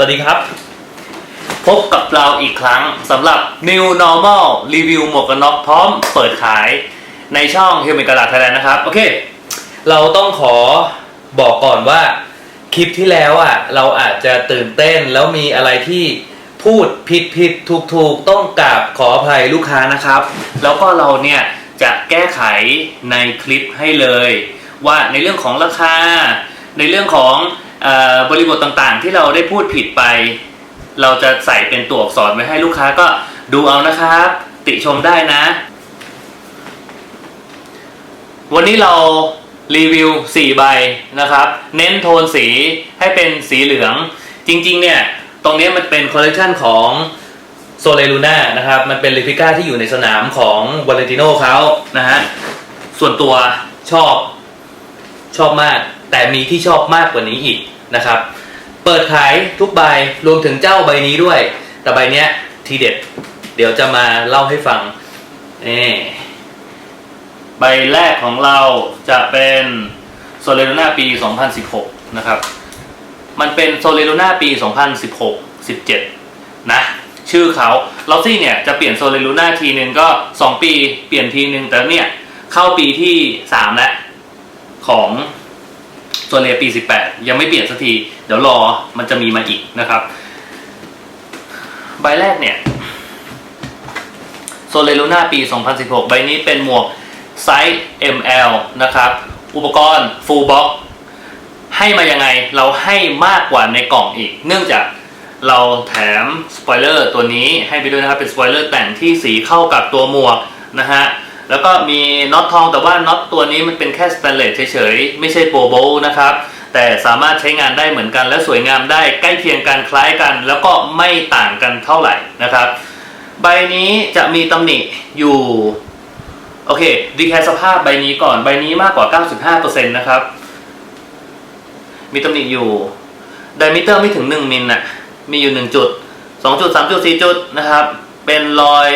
สวัสดีครับ พบกับเราอีกครั้งสำหรับ New Normal รีวิวหมวกกันน็อกพร้อมเปิดขายในช่อง h u m a n g a l a d Thailand นะครับ โอเค เราต้องขอบอกก่อนว่า คลิปที่แล้วอะ เราอาจจะตื่นเต้นแล้วมีอะไรที่พูดผิดผิดถูกถูกต้องกราบขออภัยลูกค้านะครับ แล้วก็เราเนี่ยจะแก้ไขในคลิปให้เลย ว่าในเรื่องของราคา ในเรื่องของ บริบทต่างๆ ที่เราได้พูดผิดไป เราจะใส่เป็นตัวอักษรไว้ให้ลูกค้าก็ดูเอานะครับ ติชมได้นะ วันนี้เรารีวิว 4 ใบนะครับ เน้นโทนสีให้เป็นสีเหลือง จริงๆ เนี่ย ตรงนี้มันเป็นคอลเลกชันของโซเลลูน่านะครับ มันเป็นเลพิก้าที่อยู่ในสนามของวาเลนติโนเขานะฮะ ส่วนตัวชอบชอบมาก แต่มีที่ชอบมากกว่านี้อีกนะครับ เปิดขายทุกใบรวมถึงเจ้าใบนี้ด้วย แต่ใบเนี้ยทีเด็ด เดี๋ยวจะมาเล่าให้ฟังนี่ใบแรกของเราจะเป็นโซเล l ูน่าปี 2016 นะครับ มันเป็นโซเล l ูน่าปี 2016 17 นะ ชื่อเขาลอซี่เนี่ยจะเปลี่ยนโซเล l ูน่าทีนึงก็ 2 ปีเปลี่ยนทีนึงแต่เนี่ย เข้าปีที่ 3 แล้ว ของ โซเลปี 18 ยังไม่เปลี่ยนสักที เดี๋ยวรอมันจะมีมาอีกนะครับ ใบแรกเนี่ยโซเลลูน่าปี 2016 ใบนี้เป็นหมวกไซส์ ML นะครับ อุปกรณ์ full box ให้มายังไงเราให้มากกว่าในกล่องอีก เนื่องจากเราแถมสปอยเลอร์ตัวนี้ให้ไปด้วยนะครับ เป็นสปอยเลอร์แต่งที่สีเข้ากับตัวหมวกนะฮะ แล้วก็มีน็อตทองแต่ว่าน็อตตัวนี้มันเป็นแค่สแตนเลสเฉยๆ ไม่ใช่โปรโบนะครับ แต่สามารถใช้งานได้เหมือนกัน และสวยงามได้ใกล้เคียงกันคล้ายกัน แล้วก็ไม่ต่างกันเท่าไหร่นะครับ ใบนี้จะมีตำหนิอยู่โอเคดีแคสภาพใบนี้ก่อนใบนี้มากกว่า 95%นะครับ มีตำหนิอยู่ไดมิเตอร์ไม่ถึง 1 มิลน่ะมีอยู่ 1 จุด 2 จุด 3 จุด 4 จุดนะครับ เป็นรอย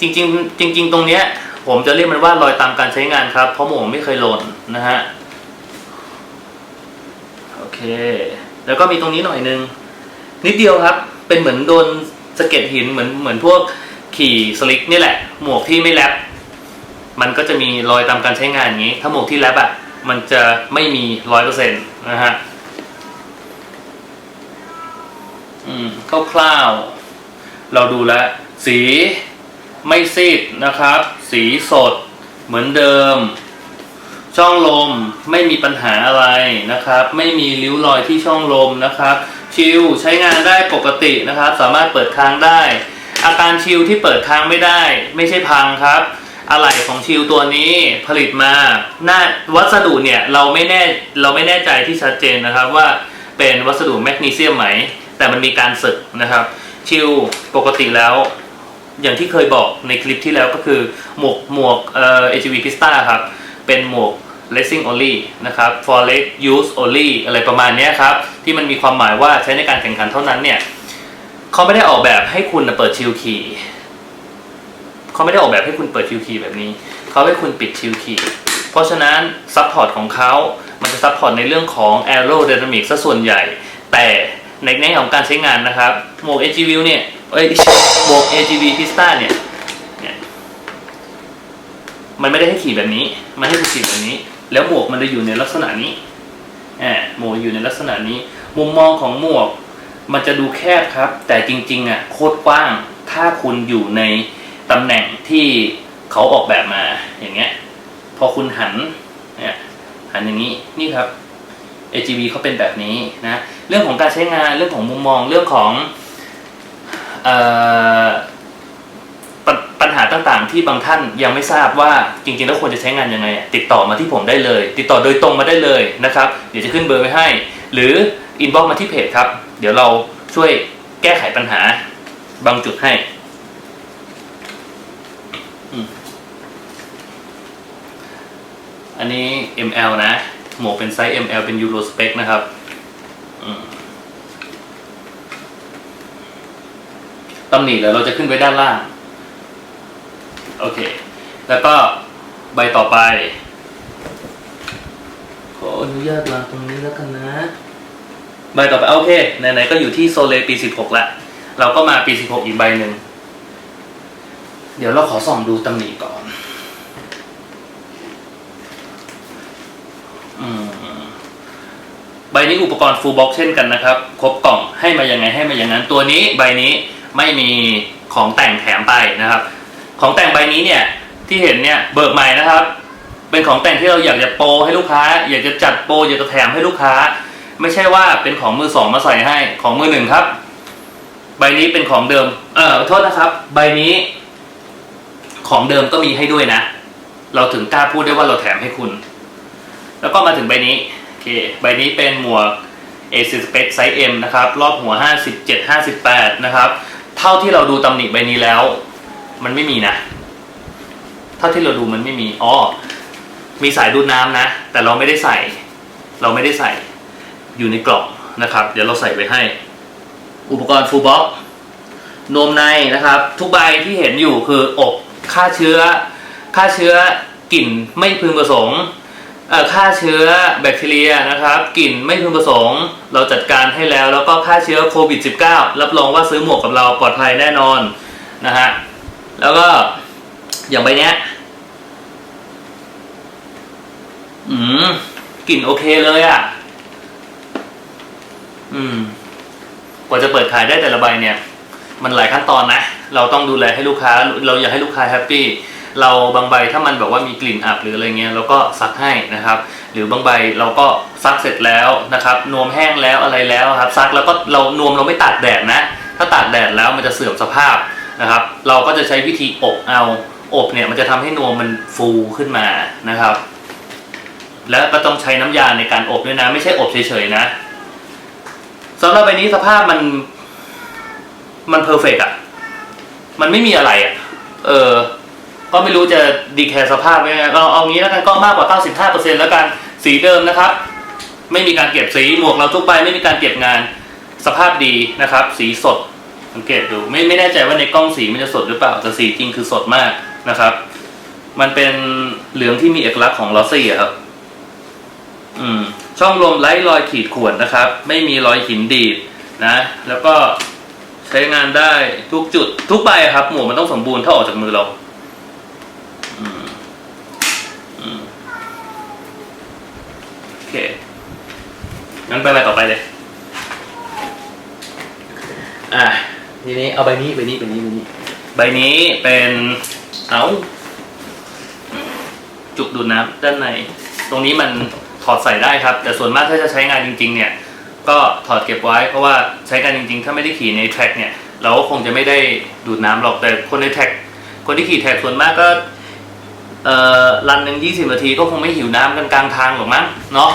จริง ๆ จริง ๆ ตรงเนี้ย ผมจะเรียกมันว่ารอยตามการใช้งานครับ เพราะหมวกไม่เคยหล่นนะฮะ โอเค แล้วก็มีตรงนี้หน่อยนึง นิดเดียวครับ เป็นเหมือนโดนสะเก็ดหินเหมือนเหมือนพวกขี่สลิกนี่แหละ หมวกที่ไม่แรปมันก็จะมีรอยตามการใช้งานอย่างนี้ ถ้าหมวกที่แรปอะ มันจะไม่มีร้อยเปอร์เซ็นต์นะฮะ อืมคร่าวๆเราดูแล้วสีไม่ซีดนะครับ สีสด เหมือนเดิม ช่องลมไม่มีปัญหาอะไรนะครับ ไม่มีริ้วรอยที่ช่องลมนะครับ ชิลใช้งานได้ปกตินะครับ สามารถเปิดค้างได้ อาการชิลที่เปิดค้างไม่ได้ ไม่ใช่พังครับอะไหล่ของชิลตัวนี้ผลิตมาหน้าวัสดุเนี่ยเราไม่แน่เราไม่แน่ใจที่ชัดเจนนะครับว่าเป็นวัสดุแมกนีเซียมไหม แต่มันมีการสึกนะครับ ชิลปกติแล้ว อย่างที่เคยบอกในคลิปที่แล้วก็คือหมวกหมวกเอ่อ AGV Pista ครับ เป็นหมวก racing only นะครับ for race use only อะไรประมาณนี้ครับ ที่มันมีความหมายว่าใช้ในการแข่งขันเท่านั้นเนี่ยเขาไม่ได้ออกแบบให้คุณเปิดชิลคีเขาไม่ได้ออกแบบให้คุณเปิดชิลคีแบบนี้ เขาให้คุณปิดชิลคีเพราะฉะนั้นซัพพอร์ตของเขามันจะซัพพอร์ตในเรื่องของ aerodynamic ซะส่วนใหญ่ แต่ในแง่ของการใช้งานนะครับหมวก AGV เนี่ย เอ้ยหมวก AGV Pista เนี่ยเนี่ย มันไม่ได้ให้ขี่แบบนี้ มันให้คุณขี่แบบนี้ แล้วหมวกมันจะอยู่ในลักษณะนี้อ่าหมวกอยู่ในลักษณะนี้ มุมมองของหมวก มันจะดูแคบครับ แต่จริงๆอะโคตรกว้าง ถ้าคุณอยู่ในตำแหน่งที่เขาออกแบบมาอย่างเงี้ย พอคุณหันเนี่ยหันอย่างนี้นี่ครับ AGV เขาเป็นแบบนี้นะ เรื่องของการใช้งานเรื่องของมุมมองเรื่องของ ปปัญหาต่างๆ ที่บางท่านยังไม่ทราบว่าจริงๆแล้วควรจะใช้งานยังไง ติดต่อมาที่ผมได้เลย ติดต่อโดยตรงมาได้เลยนะครับ เดี๋ยวจะขึ้นเบอร์ไว้ให้ หรืออินบ็อกมาที่เพจครับ เดี๋ยวเราช่วยแก้ไขปัญหาบางจุดให้อันนี้ ML นะ หมวกเป็นไซส์ ML เป็น Euro Spec นะครับอืม ตำหนิเดี๋ยวเราจะขึ้นไว้ด้านล่าง โอเค แล้วก็ใบต่อไป ขออนุญาตวางตรงนี้แล้วกันนะ ใบต่อไปโอเคไหนๆก็อยู่ที่โซเลปี 16ละเราก็มาปี 16 อีกใบหนึ่ง เดี๋ยวเราขอส่องดูตำหนิก่อนอืมใบนี้อุปกรณ์ฟูลบ็อกเช่นกันนะครับ ครบกล่องให้มายังไงให้มาอย่างนั้น ตัวนี้ใบนี้ ไม่มีของแต่งแถมไปนะครับ ของแต่งใบนี้เนี่ยที่เห็นเนี่ยเบิกใหม่นะครับ เป็นของแต่งที่เราอยากจะโปรให้ลูกค้า อยากจะจัดโปรอยากจะแถมให้ลูกค้า ไม่ใช่ว่าเป็นของมือสองมาใส่ให้ของมือหนึ่งครับ ใบนี้เป็นของเดิม เออโทษนะครับ ใบนี้ ของเดิมก็มีให้ด้วยนะ เราถึงกล้าพูดได้ว่าเราแถมให้คุณ แล้วก็มาถึงใบนี้โอเคใบนี้เป็นหมวก a c Spec Size M นะครับ รอบหัว 57 58 นะครับ เท่าที่เราดูตำหนิใบนี้แล้ว มันไม่มีนะ เท่าที่เราดูมันไม่มีอ๋อมีสายดูดน้ำนะ แต่เราไม่ได้ใส่ เราไม่ได้ใส่อยู่ในกล่องนะครับ เดี๋ยวเราใส่ไปให้ อุปกรณ์ฟูลบ็อกนมในนะครับ ทุกใบที่เห็นอยู่คืออบฆ่าเชื้อฆ่าเชื้อกลิ่นไม่พึงประสงค์ ฆ่าเชื้อแบคทีเรียนะครับกลิ่นไม่พึงประสงค์ เราจัดการให้แล้วแล้วก็ฆ่าเชื้อโควิด -19 รับรองว่าซื้อหมวกกับเราปลอดภัยแน่นอนนะฮะแล้วก็อย่างใบเนี้ยอืมกลิ่นโอเคเลยอะ่ะ อืม กว่าจะเปิดขายได้แต่ละใบเนี่ย มันหลายขั้นตอนนะ เราต้องดูแลให้ลูกค้า เราอยากให้ลูกค้าแฮปปี้ เราบางใบถ้ามันแบบว่ามีกลิ่นอับหรืออะไรเงี้ยเราก็ซักให้นะครับ หรือบางใบเราก็ซักเสร็จแล้วนะครับนวมแห้งแล้วอะไรแล้วครับซักแล้วก็เรานวมเราไม่ตากแดดนะ ถ้าตากแดดแล้วมันจะเสื่อมสภาพนะครับ เราก็จะใช้วิธีอบเอาอบเนี่ยมันจะทำให้นวมมันฟูขึ้นมานะครับ แล้วก็ต้องใช้น้ำยาในการอบด้วยนะ ไม่ใช่อบเฉยๆนะสำหรับใบนี้สภาพมัน มันเพอร์เฟกอะมันไม่มีอะไรอะเออ ก็ไม่รู้จะดีแคร์สภาพยังไงก็เอางี้แล้วกันก็มากกว่า 95%แล้วกันสีเดิมนะครับ ไม่มีการเก็บสีหมวกเราทุกใบไม่มีการเก็บงานสภาพดีนะครับ สีสดสังเกตดูไม่ไม่แน่ใจว่าในกล้องสีมันจะสดหรือเปล่าแต่สีจริงคือสดมากนะครับ มันเป็นเหลืองที่มีเอกลักษณ์ของลอสซี่ครับ อืม ช่องลมไร้รอยขีดข่วนนะครับ ไม่มีรอยหินดีดนะ แล้วก็ใช้งานได้ทุกจุดทุกใบครับ หมวกมันต้องสมบูรณ์ถ้าออกจากมือเรา อืมอืมโอ เค งั้นไปใบต่อไปเลย อะทีนี้เอาใบนี้ใบนี้ใบนี้ใบนี้ ใบนี้เป็นเอาจุกดูดน้ำด้านใน ตรงนี้มันถอดใส่ได้ครับ แต่ส่วนมากถ้าจะใช้งานจริง ๆ เนี่ย ก็ถอดเก็บไว้เพราะว่าใช้กันจริง ๆ ถ้าไม่ได้ขี่ในแทร็กเนี่ย เราก็คงจะไม่ได้ดูดน้ำหรอกแต่คนในแทร็กคนที่ขี่แทร็กส่วนมากก็ เอ่อรันหนึ่งยี่สิบนาทีก็คงไม่หิวน้ำกันกลางทางหรอกมั้งเนาะ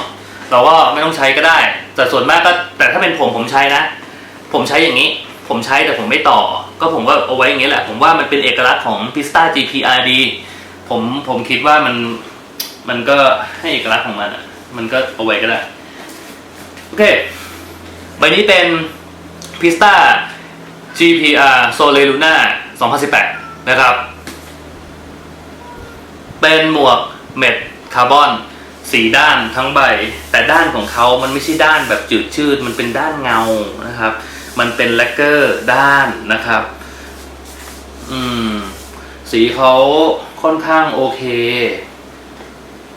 เราก็ไม่ต้องใช้ก็ได้ แต่ส่วนมากก็แต่ถ้าเป็นผมผมใช้นะ ผมใช้อย่างนี้ ผมใช้แต่ผมไม่ต่อ ก็ผมก็เอาไว้อย่างนี้แหละ ผมว่ามันเป็นเอกลักษณ์ของ Pista GPRD ผมผมคิดว่ามันมันก็ให้เอกลักษณ์ของมันอะมันก็เอาไว้ก็ได้ โอเค ใบนี้เป็น Pista GPR Sole Luna 2018 นะครับ เป็นหมวกเม็ดคาร์บอนสีด้านทั้งใบ แต่ด้านของเขามันไม่ใช่ด้านแบบจืดชืดมันเป็นด้านเงานะครับ มันเป็นแลกเกอร์ด้านนะครับ อืม สีเขาค่อนข้างโอเค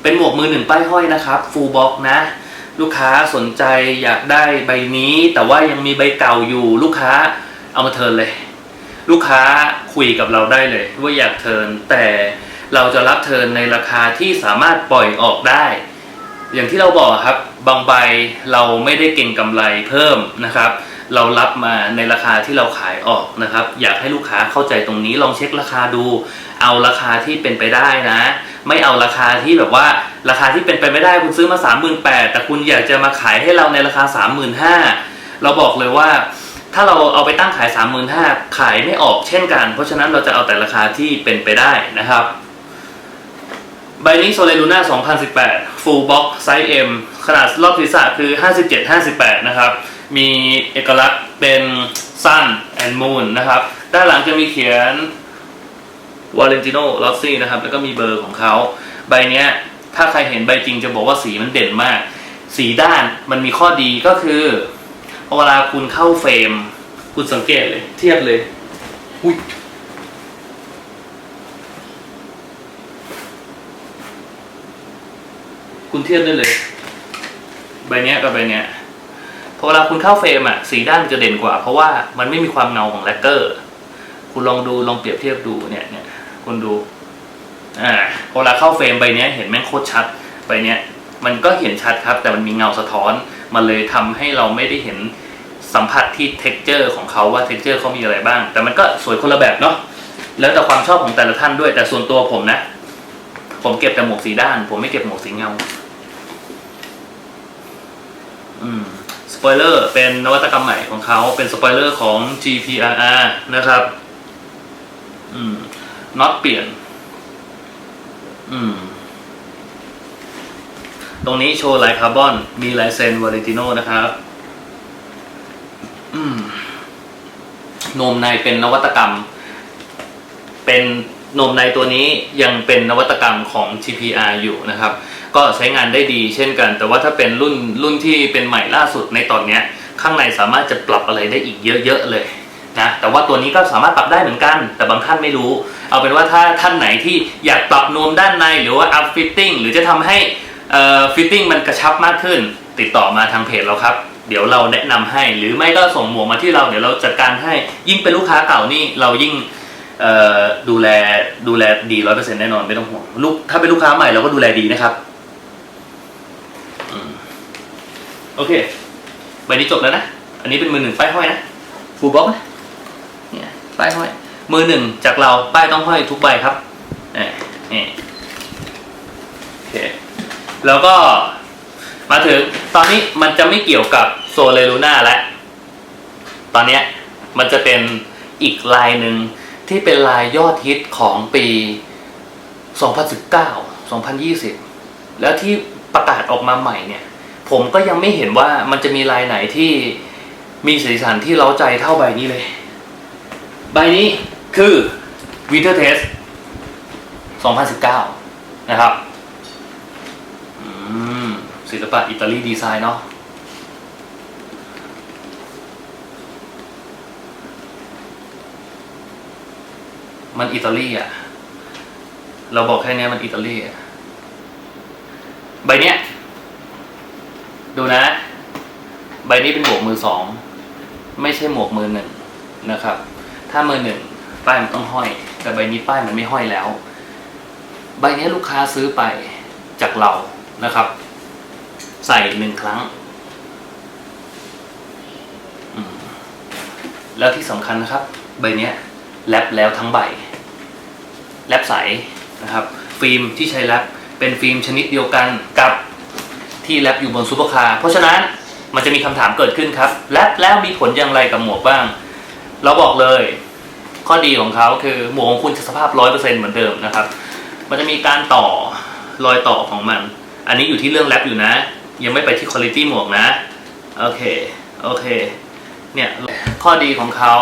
เป็นหมวกมือหนึ่งป้ายห้อยนะครับฟูลบ็อกนะ ลูกค้าสนใจอยากได้ใบนี้ แต่ว่ายังมีใบเก่าอยู่ลูกค้าเอามาเทิร์นเลย ลูกค้าคุยกับเราได้เลย ว่าอยากเทิร์นแต่ เราจะรับเทินในราคาที่สามารถปล่อยออกได้ อย่างที่เราบอกครับบางใบเราไม่ได้เก่งกำไรเพิ่มนะครับ เรารับมาในราคาที่เราขายออกนะครับ อยากให้ลูกค้าเข้าใจตรงนี้ลองเช็คราคาดู เอาราคาที่เป็นไปได้นะ ไม่เอาราคาที่แบบว่าราคาที่เป็นไปไม่ได้คุณซื้อมา 38,000แต่คุณอยากจะมาขายให้เราในราคา 35,000เราบอกเลยว่าถ้าเราเอาไปตั้งขาย 35,000ขายไม่ออกเช่นกัน เพราะฉะนั้นเราจะเอาแต่ราคาที่เป็นไปได้นะครับ ใบนี้โซเลลูน่า2018 full box size M ขนาดรอบศีรษะคือ 57-58 นะครับ มีเอกลักษณ์เป็น sun and moon นะครับ ด้านหลังจะมีเขียน Valentino Rossi นะครับ แล้วก็มีเบอร์ของเขา ใบนี้ถ้าใครเห็นใบจริงจะบอกว่าสีมันเด่นมาก สีด้านมันมีข้อดีก็คือ เวลาคุณเข้าเฟรม คุณสังเกตเลย เทียบเลยอุ้ย คุณเทียบได้เลย ใบเนี้ยกับใบเนี้ยพอเวลาคุณเข้าเฟรมอะสีด้านมันจะเด่นกว่า เพราะว่ามันไม่มีความเงาของแลกเกอร์ คุณลองดูลองเปรียบเทียบดูเนี่ยเนี่ยคุณดูอ่าพอเวลาเข้าเฟรมใบเนี้ยเห็นแม่งโคตรชัดใบเนี้ยมันก็เห็นชัดครับ แต่มันมีเงาสะท้อนมันเลยทำให้เราไม่ได้เห็นสัมผัสที่ t e x t อร์ของเขาว่า t e x t อร์เขามีอะไรบ้าง แต่มันก็สวยคนละแบบเนาะแล้วแต่ความชอบของแต่ละท่านด้วยแต่ส่วนตัวผมนะ ผมเก็บแต่หมวกสีด้าน ผมไม่เก็บหมวกสีเงา สปอยเลอร์เป็นนวัตกรรมใหม่ของเขาเป็นสปอยเลอร์ของ GPRR นะครับน็อตเปลี่ยน ตรงนี้โชว์ลายคาร์บอน มีลายเซนวาเลติโนนะครับนมในเป็นนวัตกรรม เป็นโนมในตัวนี้ยังเป็นนวัตกรรมของ GPR อยู่นะครับ ก็ใช้งานได้ดีเช่นกัน แต่ว่าถ้าเป็นรุ่นรุ่นที่เป็นใหม่ล่าสุดในตอนนี้ข้างในสามารถจะปรับอะไรได้อีกเยอะๆเลยนะแต่ว่าตัวนี้ก็สามารถปรับได้เหมือนกัน แต่บางท่านไม่รู้ เอาเป็นว่าถ้าท่านไหนที่อยากปรับโนมด้านในหรือว่าอัพฟิตติ้งหรือจะทำให้อ่อฟิตติ้งมันกระชับมากขึ้น ติดต่อมาทางเพจเราครับ เดี๋ยวเราแนะนำให้ หรือไม่ก็ส่งหมวกมาที่เราเดี๋ยวเราจัดการให้ยิ่งเป็นลูกค้าเก่านี่เรายิ่งดูแลดูแลดีร้อยเปอร์เซ็นต์แน่นอนไม่ต้องห่วงลูกถ้าเป็นลูกค้าใหม่เราก็ดูแลดีนะครับ โอเค ใบนี้จบแล้วนะ อันนี้เป็นมือหนึ่งป้ายห้อยนะฟูบ็อกนะเนี่ยป้ายห้อย มือหนึ่งจากเราป้ายต้องห้อยทุกใบครับเนี่นี่โอเค แล้วก็มาถึงตอนนี้มันจะไม่เกี่ยวกับโซเลลูน่าแล้ว ตอนเนี้ยมันจะเป็นอีกลายหนึ่งที่เป็นลายยอดฮิตของปี 2019 2020 แล้วที่ ประกาศออกมาใหม่เนี่ย ผมก็ยังไม่เห็นว่ามันจะมีลายไหนที่มีสีสันที่เล้าใจเท่าใบนี้เลย ใบนี้คือ Winter Test 2019 นะครับอืมศิลปะอิตาลีดีไซน์เนาะมันอิตาลีอะ เราบอกแค่นี้มันอิตาลีอะ ใบเนี้ย ดูนะ ใบนี้เป็นหมวกมือสอง ไม่ใช่หมวกมือหนึ่งนะครับ ถ้ามือหนึ่งป้ายมันต้องห้อย แต่ใบนี้ป้ายมันไม่ห้อยแล้ว ใบนี้ลูกค้าซื้อไปจากเรานะครับ ใส่หนึ่งครั้ง แล้วที่สำคัญนะครับ ใบเนี้ยแรปแล้วทั้งใบแรปใสนะครับ ฟิล์มที่ใช้แรป เป็นฟิล์มชนิดเดียวกันกับที่แรปอยู่บนซูเปอร์คาร์เพราะฉะนั้นมันจะมีคำถามเกิดขึ้นครับแรปแล้วมีผลอย่างไรกับหมวกบ้าง เราบอกเลย ข้อดีของเขาคือหมวกของคุณจะสภาพร้อยเปอร์เซ็นต์เหมือนเดิมนะครับ มันจะมีการต่อรอยต่อของมัน อันนี้อยู่ที่เรื่องแรปอยู่นะ ยังไม่ไปที่คุณภาพหมวกนะโอเคโอเคเนี่ยข้อดีของเขา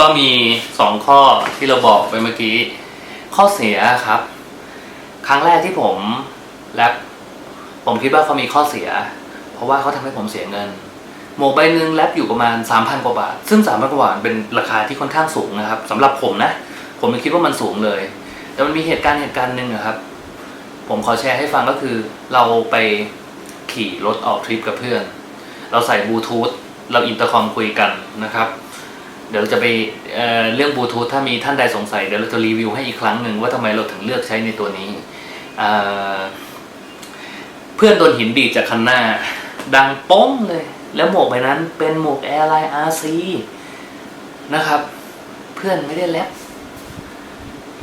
ก็มีสองข้อที่เราบอกไปเมื่อกี้ ข้อเสียครับ ครั้งแรกที่ผมแรปผมคิดว่าเขามีข้อเสีย เพราะว่าเขาทำให้ผมเสียเงิน หมวกใบหนึ่งแรปอยู่ประมาณ 3,000 กว่าบาท ซึ่ง 3,000 กว่าบาทเป็นราคาที่ค่อนข้างสูงนะครับสำหรับผมนะ ผมคิดว่ามันสูงเลย แต่มันมีเหตุการณ์เหตุการณ์หนึ่งอะครับ ผมขอแชร์ให้ฟังก็คือ เราไปขี่รถออกทริปกับเพื่อน เราใส่บลูทูธเราอินเตอร์คอมคุยกันนะครับเดี๋ยวเราจะไปเเรื่องบลูทูธถ้ามีท่านใดสงสัยเดี๋ยวเราจะรีวิวให้อีกครั้งหนึ่งว่าทำไมเราถึงเลือกใช้ในตัวนี้ เพื่อนโดนหินดีจากคันหน้า ดังป้งเลย แล้วหมวกใบนั้นเป็นหมวกแอร์ไลน์อาร์ซีนะครับ เพื่อนไม่ได้แลบ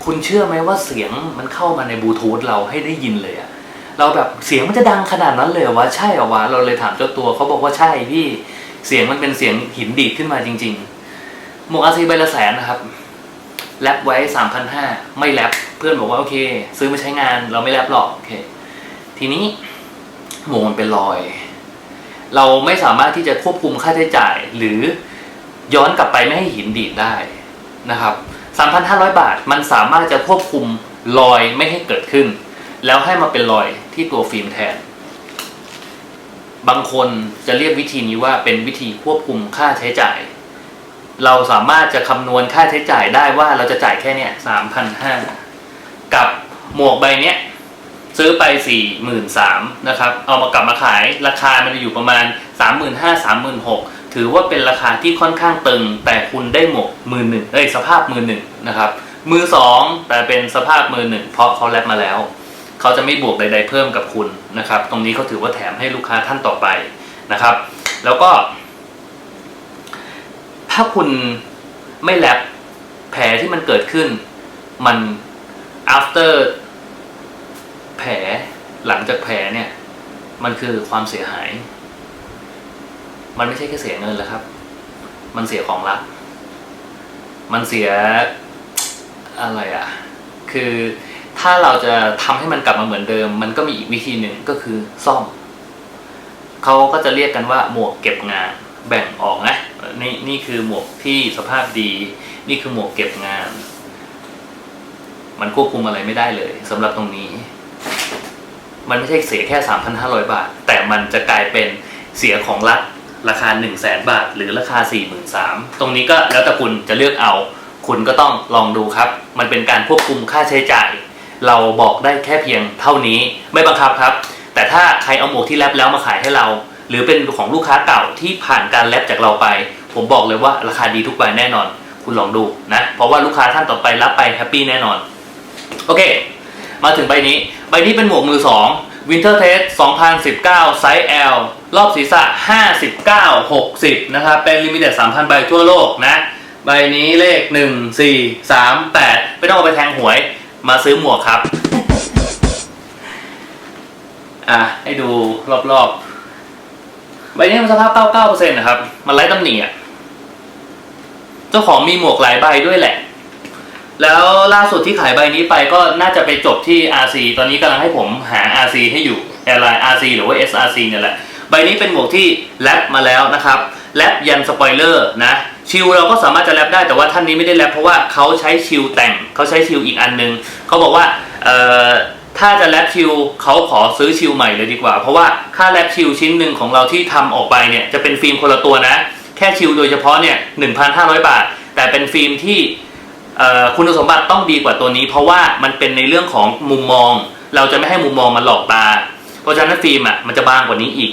คุณเชื่อไหมว่าเสียงมันเข้ามาในบลูทูธเราให้ได้ยินเลยอะเราแบบเสียงมันจะดังขนาดนั้นเลยวะใช่เหรอวะเราเลยถามเจ้าตัวเขาบอกว่าใช่พี่เสียงมันเป็นเสียงหินดีดขึ้นมาจริง ๆ หมวกอาซีใบละแสนนะครับ แรปไว้สามพันห้าไม่แรปเพื่อนบอกว่าโอเค ซื้อมาใช้งานเราไม่แรปหรอกโอเค ทีนี้หมวกมันเป็นรอย เราไม่สามารถที่จะควบคุมค่าใช้จ่าย หรือย้อนกลับไปไม่ให้หินดีดได้นะครับ3,500 บาทมันสามารถจะควบคุมรอยไม่ให้เกิดขึ้น แล้วให้มาเป็นรอยที่ตัวฟิล์มแทน บางคนจะเรียกวิธีนี้ว่าเป็นวิธีควบคุมค่าใช้จ่าย เราสามารถจะคำนวณค่าใช้จ่ายได้ว่าเราจะจ่ายแค่เนี้ยสามพันห้ากับหมวกใบเนี้ยซื้อไปสี่หมื่นสามนะครับ เอามากลับมาขายราคามันจะอยู่ประมาณสามหมื่นห้าสามหมื่นหกถือว่าเป็นราคาที่ค่อนข้างตึง แต่คุณได้หมวกมือหนึ่งเอ้ยสภาพมือหนึ่งนะครับ มือสองแต่เป็นสภาพมือหนึ่งเพราะเขาแลบมาแล้ว เขาจะไม่บวกใด ๆ เพิ่มกับคุณนะครับ ตรงนี้เขาถือว่าแถมให้ลูกค้าท่านต่อไปนะครับ แล้วก็ ถ้าคุณไม่แลบแผลที่มันเกิดขึ้น มัน after แผลหลังจากแผลเนี่ย มันคือความเสียหาย มันไม่ใช่แค่เสียเงินแล้วครับ มันเสียของรัก มันเสียอะไรอะ่ะ คือถ้าเราจะทำให้มันกลับมาเหมือนเดิม มันก็มีอีกวิธีหนึ่งก็คือซ่อมเขาก็จะเรียกกันว่าหมวกเก็บงาน แบ่งออกนะ นี่นี่คือหมวกที่สภาพดี นี่คือหมวกเก็บงาน มันควบคุมอะไรไม่ได้เลยสำหรับตรงนี้ มันไม่ใช่เสียแค่ 3,500 บาท แต่มันจะกลายเป็นเสียของรัฐราคา 1 0 0 0 0แบาท หรือราคา 43,000ตรงนี้ก็แล้วแต่คุณจะเลือกเอา คุณก็ต้องลองดูครับ มันเป็นการควบคุมค่าใช้จ่าย เราบอกได้แค่เพียงเท่านี้ไม่บังคับครับ แต่ถ้าใครเอาหมวกที่แรปแล้วมาขายให้เรา หรือเป็นของลูกค้าเก่าที่ผ่านการแรปจากเราไป ผมบอกเลยว่าราคาดีทุกใบแน่นอน คุณลองดูนะ เพราะว่าลูกค้าท่านต่อไปรับไปแฮปปี้แน่นอน โอเค มาถึงใบนี้ ใบนี้เป็นหมวกมือ 2 Winter Test 2019 ไซส์ L รอบศีรษะ 59 60 นะครับ เป็น Limited 3,000 ใบทั่วโลกนะ ใบนี้เลข 1 4 3 8 ไม่ต้องเอาไปแทงหวย มาซื้อหมวกครับ อะ ให้ดูรอบๆ ใบนี้มันสภาพ 99%นะครับ มันไร้ตำหนิอะ เจ้าของมีหมวกหลายใบด้วยแหละ แล้วล่าสุดที่ขายใบนี้ไปก็น่าจะไปจบที่ RC ตอนนี้กำลังให้ผมหา RC ให้อยู่ Airline RC หรือว่า SRC เนี่ยแหละ ใบนี้เป็นหมวกที่แรปมาแล้วนะครับแรปยันสปอยเลอร์นะ ชิลเราก็สามารถจะแรปได้แต่ว่าท่านนี้ไม่ได้แรปเพราะว่าเขาใช้ชิลแต่งเขาใช้ชิลอีกอันนึงเขาบอกว่าเอ่อ ถ้าจะแรปชิลเขาขอซื้อชิลใหม่เลยดีกว่า เพราะว่าค่าแรปชิลชิ้นหนึ่งของเราที่ทำออกไปเนี่ยจะเป็นฟิล์มคนละตัวนะ แค่ชิลโดยเฉพาะเนี่ย1,500บาท แต่เป็นฟิล์มที่คุณสมบัติต้องดีกว่าตัวนี้ เพราะว่ามันเป็นในเรื่องของมุมมอง เราจะไม่ให้มุมมองมันหลอกตา เพราะฉะนั้นฟิล์มอะมันจะบางกว่านี้อีก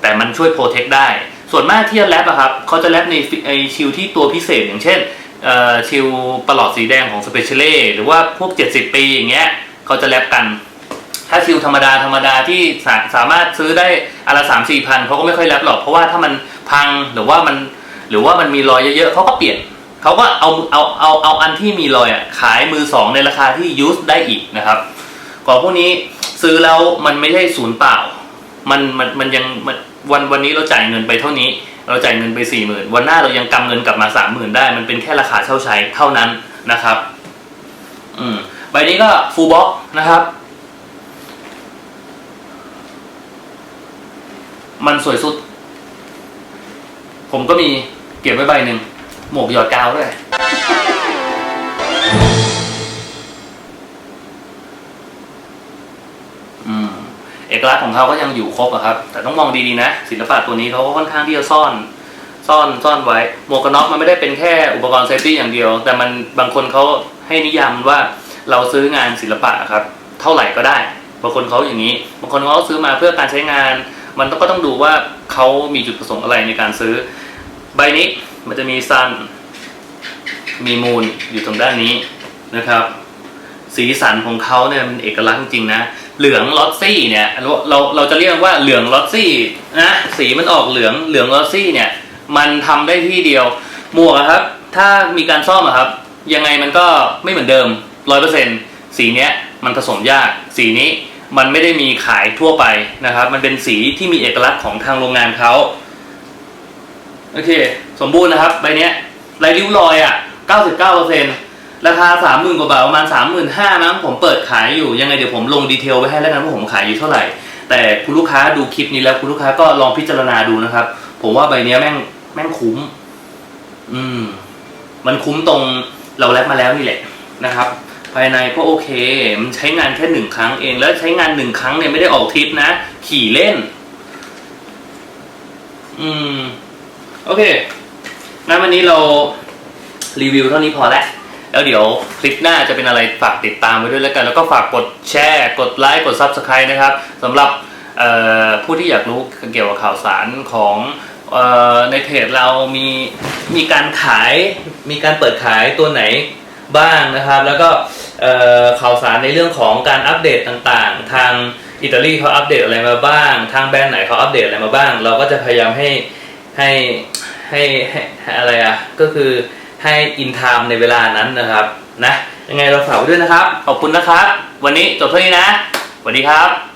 แต่มันช่วยโปรเทคได้ ส่วนมากที่จะแรปอะครับเขาจะแรปในไอชิลที่ตัวพิเศษอย่างเช่นชิลประหลอดสีแดงของสเปเชียลล่หรือว่าพวก 70 ปีอย่างเงี้ย เขาจะแรปกัน ถ้าชิลธรรมดาธรรมดาที่สาสามารถซื้อได้อนละสามสี่พันเขาก็ไม่ค่อยแรปหรอกเพราะว่าถ้ามันพังหรือว่ามันหรือว่ามันมีรอยเยอะๆเขาก็เปลี่ยนเขาก็เอาเอาเอาเอาอันที่มีรอยอะขายมือสองในราคาที่ยูสได้อีกนะครับของพวกนี้ซื้อแล้วมันไม่ใช่ศูนย์เปล่า มันมันมันยังมันวันวันนี้เราจ่ายเงินไปเท่านี้ เราจ่ายเงินไปสี่หมื่นวันหน้าเรายังกำเงินกลับมาสามหมื่นได้ มันเป็นแค่ราคาเช่าใช้เท่านั้นนะครับ อืม ใบนี้ก็ฟูลบ็อกนะครับ มันสวยสุด ผมก็มีเก็บไว้ใบหนึ่ง หมวกหยอดกาวด้วย อืม เอกลักษณ์ของเขาก็ยังอยู่ครบอะครับ แต่ต้องมองดีๆนะ ศิลปะตัวนี้เขาก็ค่อนข้างที่จะซ่อนซ่อนซ่อนไว้หมวกกันน็อกมันไม่ได้เป็นแค่อุปกรณ์เซฟตี้อย่างเดียว แต่มันบางคนเขาให้นิยามว่า เราซื้องานศิลปะครับ เท่าไหร่ก็ได้บางคนเขาอย่างนี้บางคนเขาซื้อมาเพื่อการใช้งาน มันก็ต้องดูว่าเขามีจุดประสงค์อะไรในการซื้อ ใบนี้มันจะมีซันมีมูลอยู่ตรงด้านนี้นะครับ สีสันของเขาเนี่ยมันเอกลักษณ์จริงนะเหลืองลอตซี่เนี่ยเราเราเราจะเรียกว่าเหลืองลอตซี่นะสีมันออกเหลืองเหลืองลอตซี่เนี่ย มันทำได้ที่เดียวหมวกอครับ ถ้ามีการซ่อมอะครับ ยังไงมันก็ไม่เหมือนเดิม ร้อยเปอร์เซ็นต์สีเนี้ยมันผสมยาก สีนี้มันไม่ได้มีขายทั่วไปนะครับ มันเป็นสีที่มีเอกลักษณ์ของทางโรงงานเขาโอเค สมบูรณ์นะครับใบเนี้ยไรริ้วรอยอะ 99%ราคา 30,000 กว่าบาทประมาณ 35,000มั้งผมเปิดขายอยู่ยังไงเดี๋ยวผมลงดีเทลไว้ให้แล้วกันว่าผมขายอยู่เท่าไหร่ แต่คุณลูกค้าดูคลิปนี้แล้วคุณลูกค้าก็ลองพิจารณาดูนะครับ ผมว่าใบเนี้ยแม่งแม่งคุ้ม อืม มันคุ้มตรงเราแลบมาแล้วนี่แหละนะครับ ภายในก็โอเค มันใช้งานแค่หนึ่งครั้งเอง แล้วใช้งานหนึ่งครั้งเนี่ยไม่ได้ออกทริปนะ ขี่เล่น อืม โอเคงั้นวันนี้เรารีวิวเท่านี้พอแล้วแล้วเดี๋ยวคลิปหน้าจะเป็นอะไรฝากติดตามไว้ด้วยแล้วกัน แล้วก็ฝากกดแชร์ กดไลค์ กด Subscribe นะครับสำหรับผู้ที่อยากรู้เกี่ยวกับข่าวสารของในเพจเรามีมีการขายมีการเปิดขายตัวไหน บ้างนะครับ แล้วก็ข่าวสารในเรื่องของการอัปเดตต่างๆ ทางอิตาลีเขาอัปเดตอะไรมาบ้าง ทางแบรนด์ไหนเขาอัปเดตอะไรมาบ้าง เราก็จะพยายามให้ให้ให้ให้ให้อะไรอะก็คือให้อินไทม์ในเวลานั้นนะครับนะยังไงเราฝากไว้ด้วยนะครับ ขอบคุณนะครับ วันนี้จบเท่านี้นะสวัสดีครับ